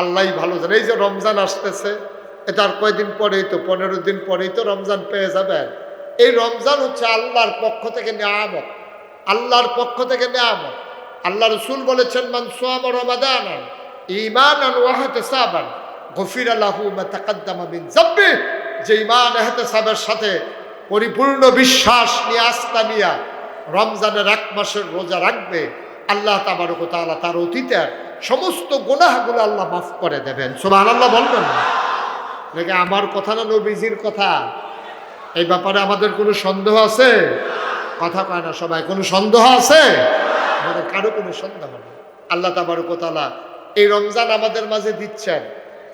আল্লাহ ভালো জানে। এই যে রমজান আসতেছে, এটা আর কয়দিন পরেই তো? পনেরো দিন পরেই তো রমজান পেয়ে যাবেন এই রমজান হচ্ছে আল্লাহর পক্ষ থেকে নেয়ামত। আল্লাহর পক্ষ থেকে নেয়ামত। আল্লাহ রসুল বলেছেন, মান সোয়াম রমাদান ইমান আন ওয়াহাতে সাবান গফির আল্লাহু তাকাদ্দামা মিন জাব্বি যে ইমান এহতেসাবের সাথে পরিপূর্ণ বিশ্বাস নিয়ে আস্থা নিয়া রমজানের এক মাসের রোজা রাখবে, আল্লাহ তাবারক তাআলা তার অতীতের সমস্ত গুনাহগুলো আল্লাহ মাফ করে দেবেন। সোমান আল্লাহ বলবেন না। দেখে আমার কথা না নবীজির কথা? এই ব্যাপারে আমাদের কোনো সন্দেহ আছে? কথা কয় না সবাই। কোনো সন্দেহ আছে? আমাদের কারও কোনো সন্দেহ নেই। আল্লাহ তাবারকতালা এই রমজান আমাদের মাঝে দিচ্ছেন।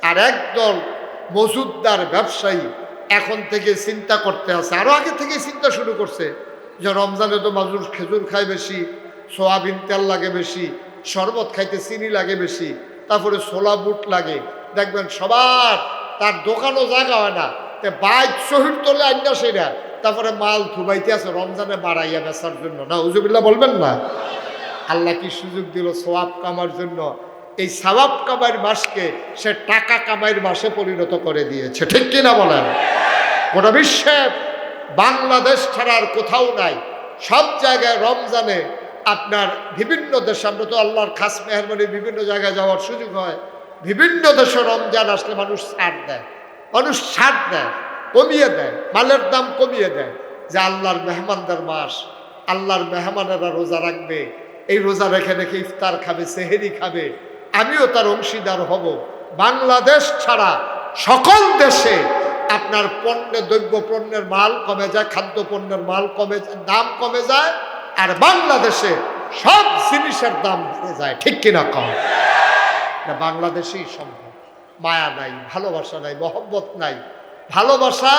আর একদল মজুদদার ব্যবসায়ী এখন থেকে চিন্তা করতে আছে। আরও আগে থেকে চিন্তা শুরু করছে যে রমজানে তো মানুষ খেজুর খায় বেশি, সোয়াবিন তেল লাগে বেশি শরবত খাইতে চিনি লাগে বেশি, তারপরে ছোলা বুট লাগে। দেখবেন সবার তার দোকানও জায়গা হয় না। তে বাইক শহীদ তোলে আইনা সেটা তারপরে মাল থুবাইতে আছে, রমজানে বাড়াইয়া বেচার জন্য। না উজুবিল্লা বলবেন না? আল্লাহ কি সুযোগ দিল সোয়াব কামার জন্য? এই সওয়াব কামাইয়ের মাসকে সে টাকা কামাইয়ের মাসে পরিণত করে দিয়েছে। ঠিক কিনা বলেন? গোটা বিশ্বে বাংলাদেশ ছাড়া আর কোথাও নাই। সব জায়গায় রমজানে আপনার বিভিন্ন দেশে, আমরা তো আল্লাহর খাস মেহরবানি বিভিন্ন জায়গায় যাওয়ার সুযোগ হয়। বিভিন্ন দেশে রমজান আসলে মানুষ ছাড় দেয়, মানুষ ছাড় দেয়, কমিয়ে দেয়, মালের দাম কমিয়ে দেয় যে আল্লাহর মেহমানদের মাস, আল্লাহর মেহমানেরা রোজা রাখবে, এই রোজা রেখে রেখে ইফতার খাবে, সেহেরি খাবে, আমিও তার অংশীদার হব। বাংলাদেশ ছাড়া সকল দেশে আপনার পণ্যের দ্রব্য পণ্যের মাল কমে যায় খাদ্য পণ্যের মাল কমে যায়, দাম কমে যায় আর বাংলাদেশে সব জিনিসের দাম বেড়ে যায়। ঠিক কিনা কম? বাংলাদেশেই সম্ভব। মায়া নাই, ভালোবাসা নাই, মহব্বত নাই। ভালোবাসা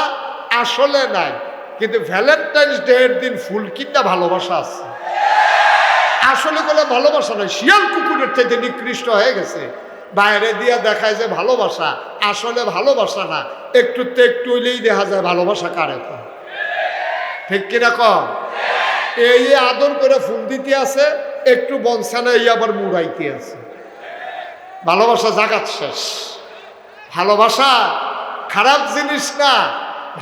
আসলে নাই, কিন্তু ভ্যালেন্টাইন্স ডে এর দিন ফুল কিনা ভালোবাসা আছে। আসলে কোনো ভালোবাসা নাই, শিয়াল কুকুরের থেকে নিকৃষ্ট হয়ে গেছে। বাইরে দিয়া দেখায় যে ভালোবাসা, আসলে ভালোবাসা না। একটু তো একটু হইলেই দেখা যায় ভালোবাসা কারে ঠিক কিনা কম? এই আদর করে ফুল দিতে আছে, একটু বনসানা এই আবার মুড়াইতে আছে। ভালোবাসা জাগাত শেষ। ভালোবাসা খারাপ জিনিস না,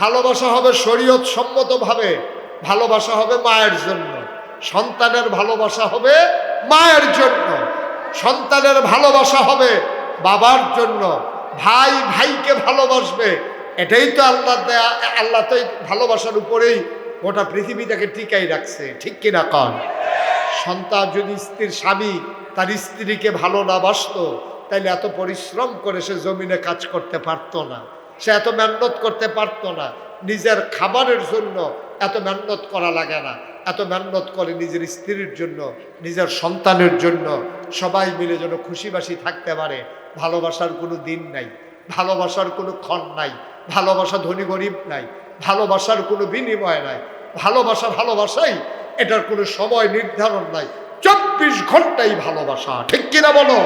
ভালোবাসা হবে শরীয়ত সম্মতভাবে ভালোবাসা হবে মায়ের জন্য। সন্তানের ভালোবাসা হবে মায়ের জন্য। সন্তানের ভালোবাসা হবে বাবার জন্য। ভাই, ভাইকে ভালোবাসবে, এটাই তো আল্লাহ আল্লাহ তো ভালোবাসার উপরেই গোটা পৃথিবী তাকে টিকাই রাখছে, ঠিক কিনা কন? সন্তান যদি স্ত্রীর স্বামী, তার স্ত্রীকে ভালো না বাসতো, তাইলে এত পরিশ্রম করে সে জমিনে কাজ করতে পারতো না। সে এত মেহনত করতে পারতো না। নিজের খাবারের জন্য এত মেহনত করা লাগে না। এত মেহনত করে নিজের স্ত্রীর জন্য, নিজের সন্তানের জন্য সবাই মিলে যেন খুশিবাসি থাকতে পারে। ভালোবাসার কোনো দিন নাই, ভালোবাসার কোনো ক্ষণ নাই, ভালোবাসা ধনী গরিব নাই। ভালোবাসার কোনো বিনিময় নাই। ভালোবাসা ভালোবাসাই এটার কোনো সময় নির্ধারণ নাই। চব্বিশ ঘন্টাই ভালোবাসা, ঠিক কিনা বলো?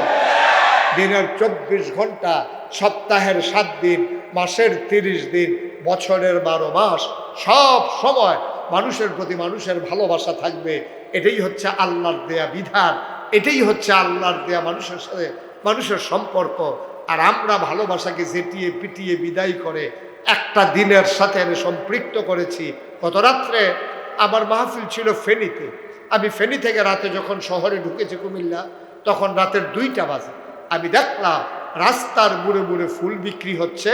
দিনের চব্বিশ ঘণ্টা, সপ্তাহের সাত দিন, মাসের তিরিশ দিন, বছরের বারো মাস, সব সময় মানুষের প্রতি মানুষের ভালোবাসা থাকবে। এটাই হচ্ছে আল্লাহর দেয়া বিধান, এটাই হচ্ছে আল্লাহর দেয়া মানুষের সাথে, মানুষের সম্পর্ক। আর আমরা ভালোবাসাকে জেটিয়ে পিটিয়ে বিদায় করে একটা দিনের সাথে আমি সম্পৃক্ত করেছি। গত রাত্রে আমার মাহফিল ছিল ফেনীতে। আমি ফেনী থেকে রাতে যখন শহরে ঢুকেছি কুমিল্লা, তখন রাতের দুইটা বাজে। আমি দেখলাম রাস্তার মুড়ে মুড়ে ফুল বিক্রি হচ্ছে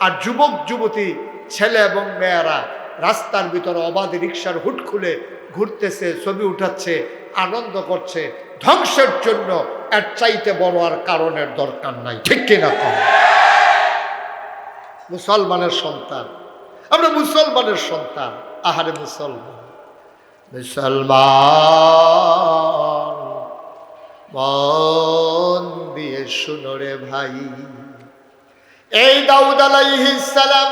আর যুবক, যুবতী, ছেলে এবং মেয়েরা রাস্তার ভিতরে অবাধে রিক্সার হুট খুলে ঘুরতেছে, ছবি উঠাচ্ছে, আনন্দ করছে। ধ্বংসের জন্য এর চাইতে বড় আর কারণের দরকার নাই। ঠিক কিনা? মুসলমানের সন্তান। আমরা মুসলমানের সন্তান। আহারে মুসলমান। মুসলমান, মন দিয়ে শুনো রে ভাই। এই দাউদ সালাম,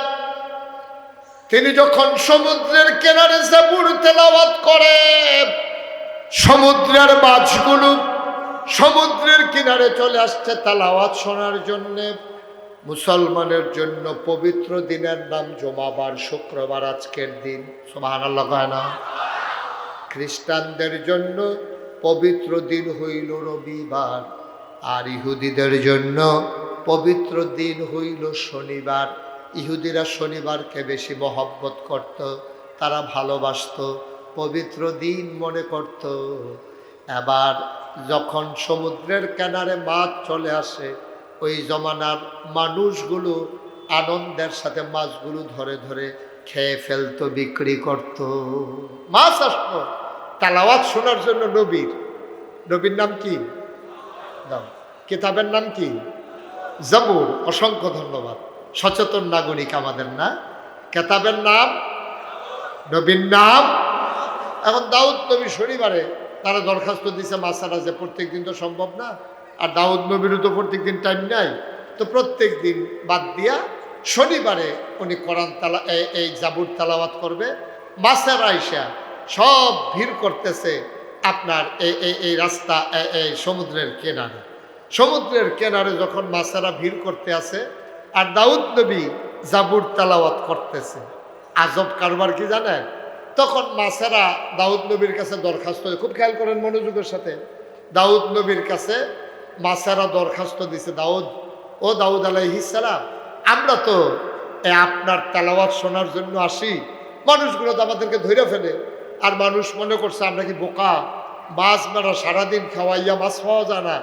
তিনি যখন সমুদ্রের কিনারে জাবুর তেলাওয়াত করে, সমুদ্রের মাছগুলো সমুদ্রের কিনারে চলে আসছে তালাওয়াত শোনার জন্যে। মুসলমানের জন্য পবিত্র দিনের নাম জমাবার শুক্রবার আজকের দিন। না? খ্রিস্টানদের জন্য পবিত্র দিন হইল রবিবার, আর ইহুদিদের জন্য পবিত্র দিন হইল শনিবার। ইহুদিরা শনিবারকে বেশি মহব্বত করত, তারা ভালোবাসত, পবিত্র দিন মনে করত। এবার যখন সমুদ্রের কিনারে মাছ চলে আসে ওই জমানার মানুষগুলো আনন্দের সাথে মাছগুলো ধরে ধরে খেয়ে ফেলতো, বিক্রি করত। মাছ আসতো। তালাওয়াত শোনার জন্য নবীর। নবীর নাম কি? কিতাবের নাম কি? জবুর। অসংখ্য ধন্যবাদ। সচেতন নাগরিক আমাদের না? কেতাবের নাম? নবীর নাম? এখন দাউদ নবী শনিবারে তারা দরখাস্ত দিছে যে প্রত্যেক দিন তো সম্ভব না। আর দাউদ নবীরও তো প্রত্যেক দিন টাইম নাই, তো প্রত্যেক দিন বাদ দিয়া শনিবারে উনি কোরআন তালা এই- জাবুর তালাওয়াত করবে। মাসার আইসা সব ভিড় করতেছে আপনার এই এই রাস্তা এই- সমুদ্রের কেনারে। সমুদ্রের কেনারে যখন মাসারা ভিড় করতে আসে, আর দাউদ নবী জাবুর তালাওয়াত করতেছে। আজব কারবার কি জানেন? তখন মাছেরা দাউদ নবীর কাছে দরখাস্ত খুব খেয়াল করেন মনোযোগের সাথে। দাউদ নবীর কাছে মাছেরা দরখাস্ত দিছে দাউদ। ও দাউদ আলাইহিসালাম আমরা তো আপনার তেলাওয়াত শোনার জন্য আসি। মানুষগুলো তো আমাদেরকে ধরে ফেলে। আর মানুষ মনে করছে আমরা কি বোকা? মাছ মারা সারাদিন খাওয়াইয়া মাছ পাওয়া যায় না।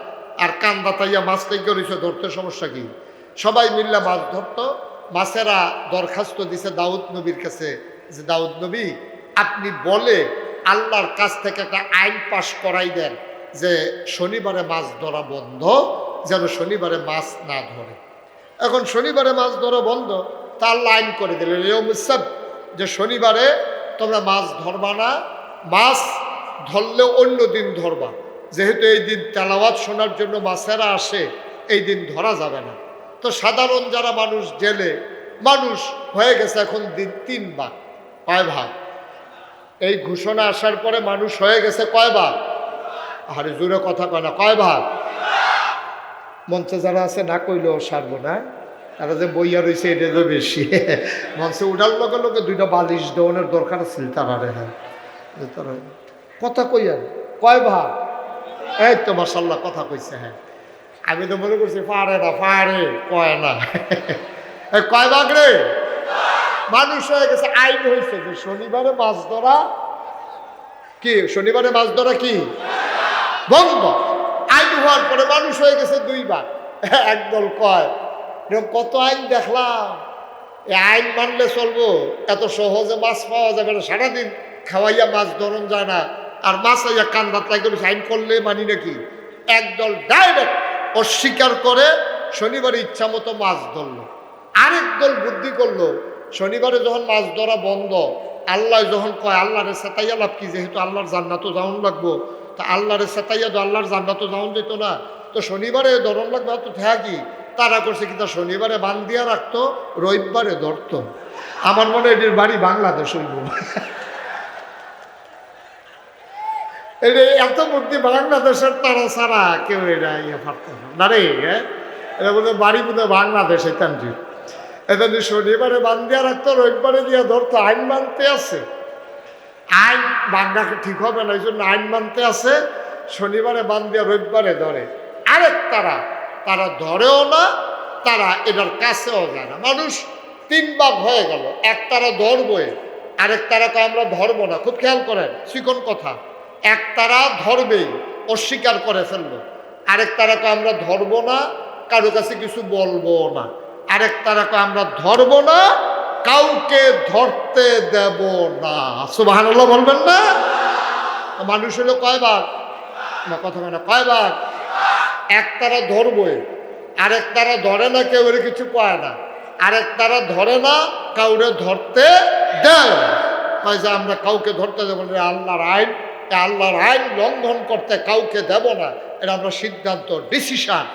আর কান বাতাইয়া মাছ থেকে রয়েছে ধরতে সমস্যা কি? সবাই মিল্লা মাছ ধরতো। মাছেরা দরখাস্ত দিছে দাউদ নবীর কাছে যে, দাউদ নবী, আপনি বলে আল্লাহর কাছ থেকে একটা আইন পাশ করাই দেন। যে শনিবারে মাছ ধরা বন্ধ, যেন শনিবারে মাছ না ধরে। এখন শনিবারে মাছ ধরা বন্ধ, তার লাইন করে দিলেন এরকম সব যে শনিবারে তোমরা মাছ ধরবা না, মাছ ধরলে অন্য দিন ধরবা। যেহেতু এই দিন তেলাওয়াত শোনার জন্য মাছেরা আসে, এই দিন ধরা যাবে না। তো সাধারণ যারা মানুষ জেলে, মানুষ হয়ে গেছে এখন দিন তিন ভাগ কয় ভাগ এই ঘোষণা আসার পরে মানুষ হয়ে গেছে কয় ভাগ আরে জোরে কথা কয় না, কয় ভাগ? মঞ্চে যারা আছে না কইলেও সারবো না, তারা যে বইয়া রয়েছে এটা তো বেশি। মঞ্চে উঠার লগে লগে দুইটা বালিশ দেওয়ানোর দরকার ছিল তারা হ্যাঁ। কথা কইয়া, কয় ভাগ? এই তো মাসাল্লাহ কথা কইছে হ্যাঁ। আমি তো মনে করছি পারে না পারে কয় না। কয় ভাগ রে? মানুষ হয়ে গেছে, আইন হয়েছে যে শনিবারে মাছ ধরা, কি? শনিবারে মাছ ধরা কি? বন্ধ। আইন হওয়ার পরে মানুষ হয়ে গেছে দুইবার। একদল কয় কত আইন দেখলাম। এই আইন মানলে চলবো। এত সহজে মাছ পাওয়া যাবে না। সারাদিন খাওয়াইয়া মাছ ধরন যায় না। আর মাছ আইয়া কান্দাত লাগে আইন করলে মানি নাকি? একদল ডাইরেক্ট অস্বীকার করে শনিবারে ইচ্ছা মতো মাছ ধরলো। আরেক দল বুদ্ধি করল, শনিবারে যখন মাছ ধরা বন্ধ, আল্লাহ যখন কয়, আল্লাহরে সেতাইয়া লাভ কি? যেহেতু আল্লাহর জান্নাতও যাওন লাগবো। তা আল্লাহরে সেতাইয়া তো আল্লাহর জান্নাতও যাওন যেত না। তো শনিবারে ধরন লাগবে তো থাকি। তারা করছে কিন্তু শনিবারে বান দিয়া রাখতো, রবিবারে ধরতো। আমার মনে এটির বাড়ি বাংলাদেশ হইব। এত বুদ্ধি বাংলাদেশের তারা ছাড়া কেউ এটা ইয়ে পারত না। রে? এটা বলে বাড়ি বোধ বাংলাদেশ এখানটি এটা শনিবারে বান দিয়া রাখতো, রবিবারে দিয়া ধরতো, আইন মানতে আছে। আইন বাংলাকে ঠিক হবে না এই জন্য আইন মানতে আছে, শনিবারে বান দিয়া রবিবারে ধরে। আরেক তারা তারা ধরেও না, তারা এটার কাছেও যায় না। মানুষ তিন ভাগ হয়ে গেল, এক তারা ধরবই, আরেক তারা কয় আমরা ধরবো না। খুব খেয়াল করেন, চিকন কথা। এক তারা ধরবেই, অস্বীকার করে ফেলল। আরেক তারা কয় আমরা ধরবো না, কারও কাছে কিছু বলব না। আরেক তারা কয় আমরা ধরবো না কাউকে ধরতে দেব না। সুবাহ বলবেন না? মানুষ হলো কয় ভাগ না, কথা মানে কয় ভাগ এক তারা ধরবই। আরেক তারা ধরে না, কেউ কিছু পায় না। আরেক তারা ধরে না, কাউরে ধরতে দেয় যে, আমরা কাউকে ধরতে দেবো না আল্লাহর আইন। আল্লাহর আইন লঙ্ঘন করতে কাউকে দেব না। এটা আমরা সিদ্ধান্ত, ডিসিশন।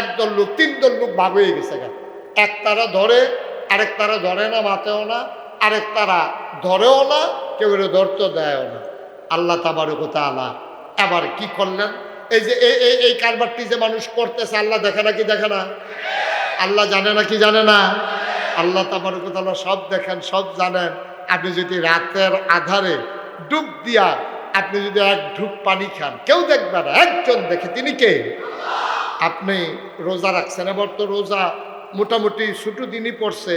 একদল লোক, তিনদল লোক ভাগ হয়ে গেছে। এক তারা ধরে আরেক তারা ধরে না, মাতেও না, আরেক তারা ধরেও না, কেউ ধরতে দেয়ও না। আল্লাহ তাবারক তাআলা এবার কি করলেন? এই যে এই এই কারবারটি যে মানুষ করতেছে, আল্লাহ দেখে না কি দেখে না? আল্লাহ জানে না কি জানে না? আল্লাহ তাবারক তাআলা সব দেখেন, সব জানেন। আপনি যদি রাতের আধারে ডুব দিয়া আপনি যদি এক ঢুক পানি খান, কেউ দেখবে না। একজন দেখে, তিনি কে? আপনি রোজা রাখছেন, এবার তো রোজা মোটামুটি ছোটো দিনই পড়ছে,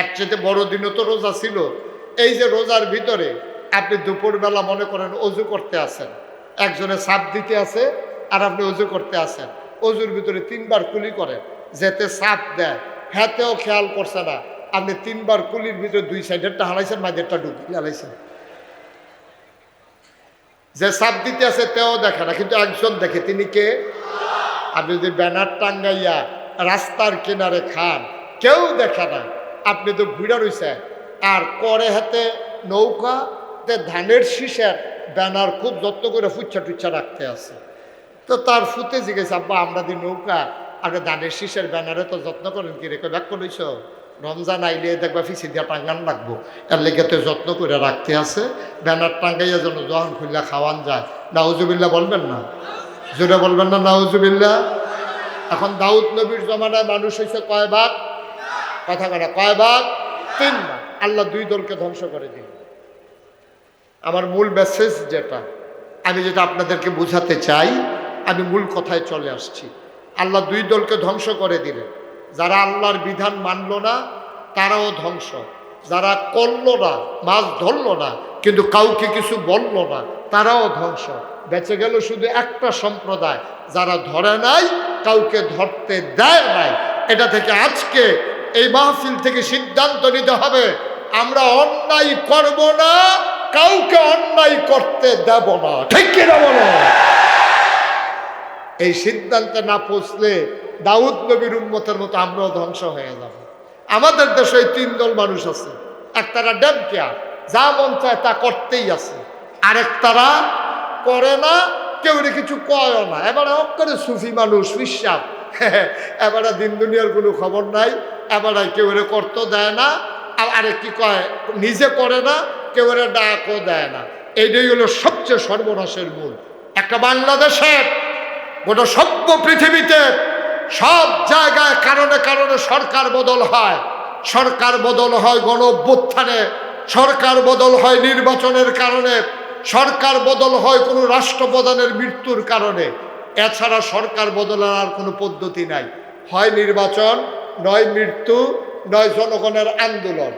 এক চেয়ে বড় দিনও তো রোজা ছিল। এই যে রোজার ভিতরে আপনি দুপুরবেলা মনে করেন অজু করতে আসেন, একজনে সাপ দিতে আছে আর আপনি অজু করতে আসেন। অজুর ভিতরে তিনবার কুলি করেন, যেতে সাপ দেয় হ্যাতেও খেয়াল করছে না। আপনি তিনবার কুলির ভিতরে দুই সাইডেরটা হারাইছেন মাঝেরটা ডুবি হারাইছেন যে সাপ দিতে আছে তেও দেখে না, কিন্তু একজন দেখে, তিনি কে? আপনি যদি ব্যানার টাঙ্গাইয়া রাস্তার কিনারে খান। কেউ দেখে না। আপনি তো ঘুরে রয়েছেন আর করে হাতে নৌকা তে ধানের শীষের ব্যানার খুব যত্ন করে ফুচ্ছা টুচ্ছা রাখতে আছে। তো তার ফুতে জিজ্ঞেস, আব্বা, আমরা দি নৌকা। আগে ধানের শীষের ব্যানারে তো যত্ন করেন কি রেখে ব্যাক করেছ রমজান আইলে দেখবা ফিসি দিয়া টাঙ্গান লাগবো। এর লেগে তো যত্ন করে রাখতে আছে। ব্যানার টাঙ্গাইয়া যেন যখন খুললা খাওয়ান যায়। নাউজুবিল্লা বলবেন না? জোরে বলবেন না নাউজুবিল্লা এখন দাউদ নবীর জমানায় মানুষ হয়েছে কয় ভাগ? কথা কথা কয় ভাগ? তিন আল্লাহ দুই দলকে ধ্বংস করে দিন আমার মূল মেসেজ যেটা, আমি যেটা আপনাদেরকে বোঝাতে চাই, আমি মূল কথায় চলে আসছি। আল্লাহ দুই দলকে ধ্বংস করে দিলেন। যারা আল্লাহর বিধান মানল না, তারাও ধ্বংস। যারা করল না, মাছ ধরলো না, কিন্তু কাউকে কিছু বলল না তারাও ধ্বংস। বেঁচে গেল শুধু একটা সম্প্রদায়, যারা ধরে নাই, কাউকে ধরতে দেয় নাই। এটা থেকে আজকে এই মাহফিল থেকে সিদ্ধান্ত নিতে হবে, আমরা অন্যায় করব না, কাউকে অন্যায় করতে দেব না। ঠিক কিনা এই সিদ্ধান্তে না পৌঁছলে দাউদ নবীর উন্মতের মতো আমরাও ধ্বংস হয়ে যাব। আমাদের দেশে তিন দল মানুষ আছে। ডেম কেয়ার যা মন চায় তা করতেই আছে। আরেক তারা করে না, কেউ কিছু কয়ও না। এবারে অক্ষরে সুফি মানুষ, বিশ্বাস। এবারে দিন দুনিয়ার কোনো খবর নাই, এবারে কেউ রে করতে দেয় না, আর আরেক কি কয়, নিজে করে না, কেউ রে ডাকও দেয় না। এইটাই হলো সবচেয়ে সর্বনাশের মূল। একটা বাংলাদেশের গোটা সভ্য পৃথিবীতে সব জায়গায় কারণে কারণে সরকার বদল হয়। সরকার বদল হয় গণ সরকার বদল হয় নির্বাচনের কারণে। সরকার বদল হয় কোনো রাষ্ট্রপ্রধানের মৃত্যুর কারণে। এছাড়া সরকার বদলের আর কোনো পদ্ধতি নাই। হয় নির্বাচন, নয় মৃত্যু, নয় জনগণের আন্দোলন।